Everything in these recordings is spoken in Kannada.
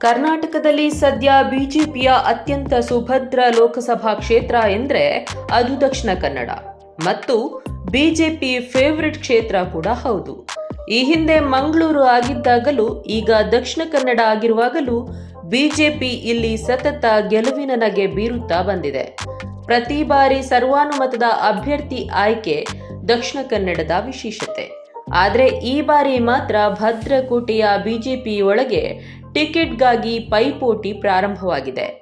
ಕರ್ನಾಟಕದಲ್ಲಿ ಸದ್ಯ ಬಿಜೆಪಿಯ ಅತ್ಯಂತ ಸುಭದ್ರ ಲೋಕಸಭಾ ಕ್ಷೇತ್ರ ಎಂದ್ರೆ ಅದು ದಕ್ಷಿಣ ಕನ್ನಡ. ಮತ್ತು ಬಿಜೆಪಿ ಫೇವರಿಟ್ ಕ್ಷೇತ್ರ ಕೂಡ ಹೌದು. ಈ ಹಿಂದೆ ಮಂಗಳೂರು ಆಗಿದ್ದಾಗಲೂ ಈಗ ದಕ್ಷಿಣ ಕನ್ನಡ ಆಗಿರುವಾಗಲೂ ಬಿಜೆಪಿ ಇಲ್ಲಿ ಸತತ ಗೆಲುವಿನ ನಗೆ ಬೀರುತ್ತಾ ಬಂದಿದೆ. ಪ್ರತಿ ಬಾರಿ ಸರ್ವಾನುಮತದ ಅಭ್ಯರ್ಥಿ ಆಯ್ಕೆ ದಕ್ಷಿಣ ಕನ್ನಡದ ವಿಶೇಷತೆ. ಆದರೆ ಈ ಬಾರಿ ಮಾತ್ರ ಭದ್ರಕೋಟೆಯ ಬಿಜೆಪಿ ಒಳಗೆ ಟಿಕೆಟ್ಗಾಗಿ ಪೈಪೋಟಿ ಪ್ರಾರಂಭವಾಗಿದೆ.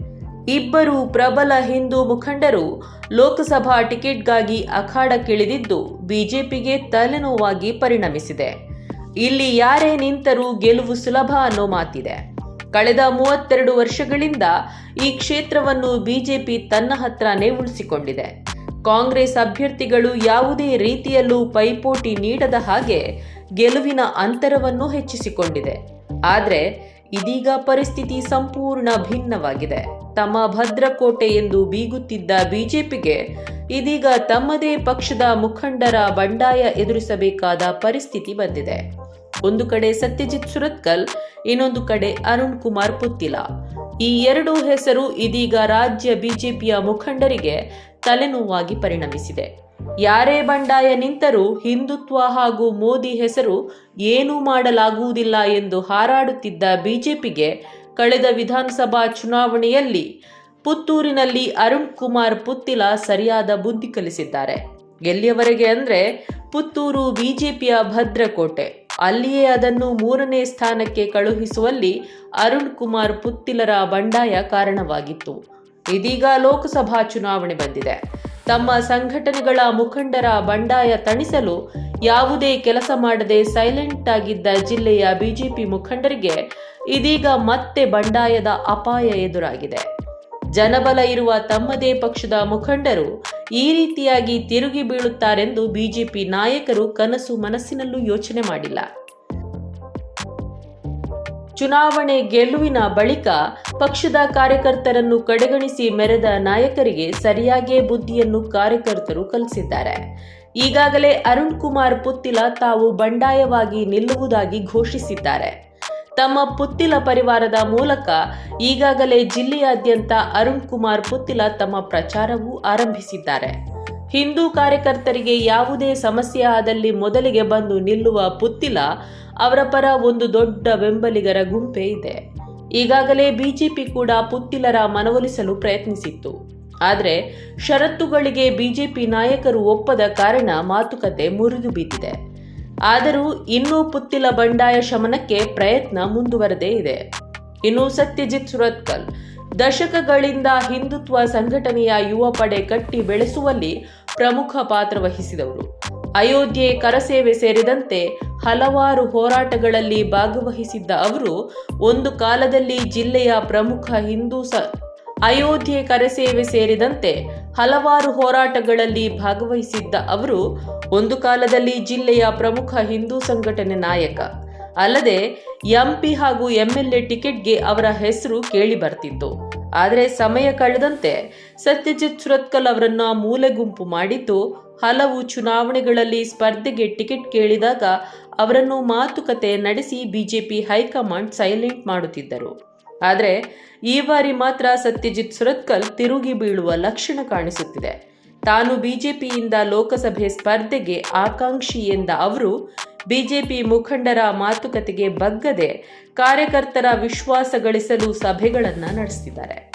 ಇಬ್ಬರು ಪ್ರಬಲ ಹಿಂದೂ ಮುಖಂಡರು ಲೋಕಸಭಾ ಟಿಕೆಟ್ಗಾಗಿ ಅಖಾಡಕ್ಕಿಳಿದಿದ್ದು ಬಿಜೆಪಿಗೆ ತಲೆನೋವಾಗಿ ಪರಿಣಮಿಸಿದೆ. ಇಲ್ಲಿ ಯಾರೇ ನಿಂತರೂ ಗೆಲುವು ಸುಲಭ ಅನ್ನೋ ಮಾತಿದೆ. ಕಳೆದ ಮೂವತ್ತೆರಡು ವರ್ಷಗಳಿಂದ ಈ ಕ್ಷೇತ್ರವನ್ನು ಬಿಜೆಪಿ ತನ್ನ ಹತ್ರನೇ ಉಳಿಸಿಕೊಂಡಿದೆ. ಕಾಂಗ್ರೆಸ್ ಅಭ್ಯರ್ಥಿಗಳು ಯಾವುದೇ ರೀತಿಯಲ್ಲೂ ಪೈಪೋಟಿ ನೀಡದ ಹಾಗೆ ಗೆಲುವಿನ ಅಂತರವನ್ನು ಹೆಚ್ಚಿಸಿಕೊಂಡಿದೆ. ಆದರೆ ಇದೀಗ ಪರಿಸ್ಥಿತಿ ಸಂಪೂರ್ಣ ಭಿನ್ನವಾಗಿದೆ. ತಮ್ಮ ಭದ್ರಕೋಟೆ ಎಂದು ಬೀಗುತ್ತಿದ್ದ ಬಿಜೆಪಿಗೆ ಇದೀಗ ತಮ್ಮದೇ ಪಕ್ಷದ ಮುಖಂಡರ ಬಂಡಾಯ ಎದುರಿಸಬೇಕಾದ ಪರಿಸ್ಥಿತಿ ಬಂದಿದೆ. ಒಂದು ಕಡೆ ಸತ್ಯಜಿತ್ ಸುರತ್ಕಲ್, ಇನ್ನೊಂದು ಕಡೆ ಅರುಣ್ ಕುಮಾರ್ ಪುತ್ತಿಲ. ಈ ಎರಡು ಹೆಸರು ಇದೀಗ ರಾಜ್ಯ ಬಿಜೆಪಿಯ ಮುಖಂಡರಿಗೆ ತಲೆನೋವಾಗಿ ಪರಿಣಮಿಸಿದೆ. ಯಾರೇ ಬಂಡಾಯ ನಿಂತರೂ ಹಿಂದುತ್ವ ಹಾಗೂ ಮೋದಿ ಹೆಸರು ಏನೂ ಮಾಡಲಾಗುವುದಿಲ್ಲ ಎಂದು ಹಾರಾಡುತ್ತಿದ್ದ ಬಿಜೆಪಿಗೆ ಕಳೆದ ವಿಧಾನಸಭಾ ಚುನಾವಣೆಯಲ್ಲಿ ಪುತ್ತೂರಿನಲ್ಲಿ ಅರುಣ್ ಕುಮಾರ್ ಪುತ್ತಿಲ ಸರಿಯಾದ ಬುದ್ಧಿ ಕಲಿಸಿದ್ದಾರೆ. ಎಲ್ಲಿಯವರೆಗೆ ಅಂದ್ರೆ ಪುತ್ತೂರು ಬಿಜೆಪಿಯ ಭದ್ರಕೋಟೆ. ಅಲ್ಲಿಯೇ ಅದನ್ನು ಮೂರನೇ ಸ್ಥಾನಕ್ಕೆ ಕಳುಹಿಸುವಲ್ಲಿ ಅರುಣ್ ಕುಮಾರ್ ಪುತ್ತಿಲರ ಬಂಡಾಯ ಕಾರಣವಾಗಿತ್ತು. ಇದೀಗ ಲೋಕಸಭಾ ಚುನಾವಣೆ ಬಂದಿದೆ. ತಮ್ಮ ಸಂಘಟನೆಗಳ ಮುಖಂಡರ ಬಂಡಾಯ ತಣಿಸಲು ಯಾವುದೇ ಕೆಲಸ ಮಾಡದೆ ಸೈಲೆಂಟ್ ಆಗಿದ್ದ ಜಿಲ್ಲೆಯ ಬಿಜೆಪಿ ಮುಖಂಡರಿಗೆ ಇದೀಗ ಮತ್ತೆ ಬಂಡಾಯದ ಅಪಾಯ ಎದುರಾಗಿದೆ. ಜನಬಲ ಇರುವ ತಮ್ಮದೇ ಪಕ್ಷದ ಮುಖಂಡರು ಈ ರೀತಿಯಾಗಿ ತಿರುಗಿ ಬೀಳುತ್ತಾರೆಂದು ಬಿಜೆಪಿ ನಾಯಕರು ಕನಸು ಮನಸ್ಸಿನಲ್ಲೂ ಯೋಚನೆ ಮಾಡಿಲ್ಲ. ಚುನಾವಣೆ ಗೆಲುವಿನ ಬಳಿಕ ಪಕ್ಷದ ಕಾರ್ಯಕರ್ತರನ್ನು ಕಡೆಗಣಿಸಿ ಮೆರೆದ ನಾಯಕರಿಗೆ ಸರಿಯಾಗಿಯೇ ಬುದ್ಧಿಯನ್ನು ಕಾರ್ಯಕರ್ತರು ಕಲಿಸಿದ್ದಾರೆ. ಈಗಾಗಲೇ ಅರುಣ್ ಕುಮಾರ್ ಪುತ್ತಿಲ ತಾವು ಬಂಡಾಯವಾಗಿ ನಿಲ್ಲುವುದಾಗಿ ಘೋಷಿಸಿದ್ದಾರೆ. ತಮ್ಮ ಪುತ್ತಿಲ ಪರಿವಾರದ ಮೂಲಕ ಈಗಾಗಲೇ ಜಿಲ್ಲೆಯಾದ್ಯಂತ ಅರುಣ್ ಕುಮಾರ್ ಪುತ್ತಿಲ ತಮ್ಮ ಪ್ರಚಾರವೂ ಆರಂಭಿಸಿದ್ದಾರೆ. ಹಿಂದೂ ಕಾರ್ಯಕರ್ತರಿಗೆ ಯಾವುದೇ ಸಮಸ್ಯೆ ಆದಲ್ಲಿ ಮೊದಲಿಗೆ ಬಂದು ನಿಲ್ಲುವ ಪುತ್ತಿಲ ಅವರ ಪರ ಒಂದು ದೊಡ್ಡ ಬೆಂಬಲಿಗರ ಗುಂಪೇ ಇದೆ. ಈಗಾಗಲೇ ಬಿಜೆಪಿ ಕೂಡ ಪುತ್ತಿಲರ ಮನವೊಲಿಸಲು ಪ್ರಯತ್ನಿಸಿತ್ತು. ಆದರೆ ಷರತ್ತುಗಳಿಗೆ ಬಿಜೆಪಿ ನಾಯಕರು ಒಪ್ಪದ ಕಾರಣ ಮಾತುಕತೆ ಮುರಿದು ಬಿದ್ದಿದೆ. ಆದರೂ ಇನ್ನೂ ಪುತ್ತಿಲ ಬಂಡಾಯ ಶಮನಕ್ಕೆ ಪ್ರಯತ್ನ ಮುಂದುವರೆದೇ ಇದೆ. ಇನ್ನು ಸತ್ಯಜಿತ್ ಸುರತ್ಕಲ್ ದಶಕಗಳಿಂದ ಹಿಂದುತ್ವ ಸಂಘಟನೆಯ ಯುವ ಪಡೆ ಕಟ್ಟಿ ಬೆಳೆಸುವಲ್ಲಿ ಪ್ರಮುಖ ಪಾತ್ರ ವಹಿಸಿದವರು. ಅಯೋಧ್ಯೆ ಕರಸೇವೆ ಸೇರಿದಂತೆ ಹಲವಾರು ಹೋರಾಟಗಳಲ್ಲಿ ಭಾಗವಹಿಸಿದ್ದ ಅವರು, ಒಂದು ಕಾಲದಲ್ಲಿ ಜಿಲ್ಲೆಯ ಪ್ರಮುಖ ಹಿಂದೂ ಸ, ಅಯೋಧ್ಯೆ ಕರಸೇವೆ ಸೇರಿದಂತೆ ಹಲವಾರು ಹೋರಾಟಗಳಲ್ಲಿ ಭಾಗವಹಿಸಿದ್ದ ಅವರು, ಒಂದು ಕಾಲದಲ್ಲಿ ಜಿಲ್ಲೆಯ ಪ್ರಮುಖ ಹಿಂದೂ ಸಂಘಟನೆ ನಾಯಕ. ಅಲ್ಲದೆ ಎಂಪಿ ಹಾಗೂ ಎಂಎಲ್ಎ ಟಿಕೆಟ್ಗೆ ಅವರ ಹೆಸರು ಕೇಳಿ ಬರ್ತಿತ್ತು. ಆದರೆ ಸಮಯ ಕಳೆದಂತೆ ಸತ್ಯಜಿತ್ ಸುರತ್ಕಲ್ ಅವರನ್ನ ಮೂಲೆ ಗುಂಪು ಮಾಡಿದ್ದು, ಹಲವು ಚುನಾವಣೆಗಳಲ್ಲಿ ಸ್ಪರ್ಧೆಗೆ ಟಿಕೆಟ್ ಕೇಳಿದಾಗ ಅವರನ್ನು ಮಾತುಕತೆ ನಡೆಸಿ ಬಿಜೆಪಿ ಹೈಕಮಾಂಡ್ ಸೈಲೆಂಟ್ ಮಾಡುತ್ತಿದ್ದರು. ಆದರೆ ಈ ಬಾರಿ ಮಾತ್ರ ಸತ್ಯಜಿತ್ ಸುರತ್ಕಲ್ ತಿರುಗಿ ಬೀಳುವ ಲಕ್ಷಣ ಕಾಣಿಸುತ್ತಿದೆ. ತಾನು ಬಿಜೆಪಿಯಿಂದ ಲೋಕಸಭೆ ಸ್ಪರ್ಧೆಗೆ ಆಕಾಂಕ್ಷಿ ಎಂದ ಅವರು ಬಿಜೆಪಿ ಮುಖಂಡರ ಮಾತುಕತೆಗೆ ಬಗ್ಗದೆ ಕಾರ್ಯಕರ್ತರ ವಿಶ್ವಾಸ ಗಳಿಸಲು ಸಭೆಗಳನ್ನು ನಡೆಸಿದ್ದಾರೆ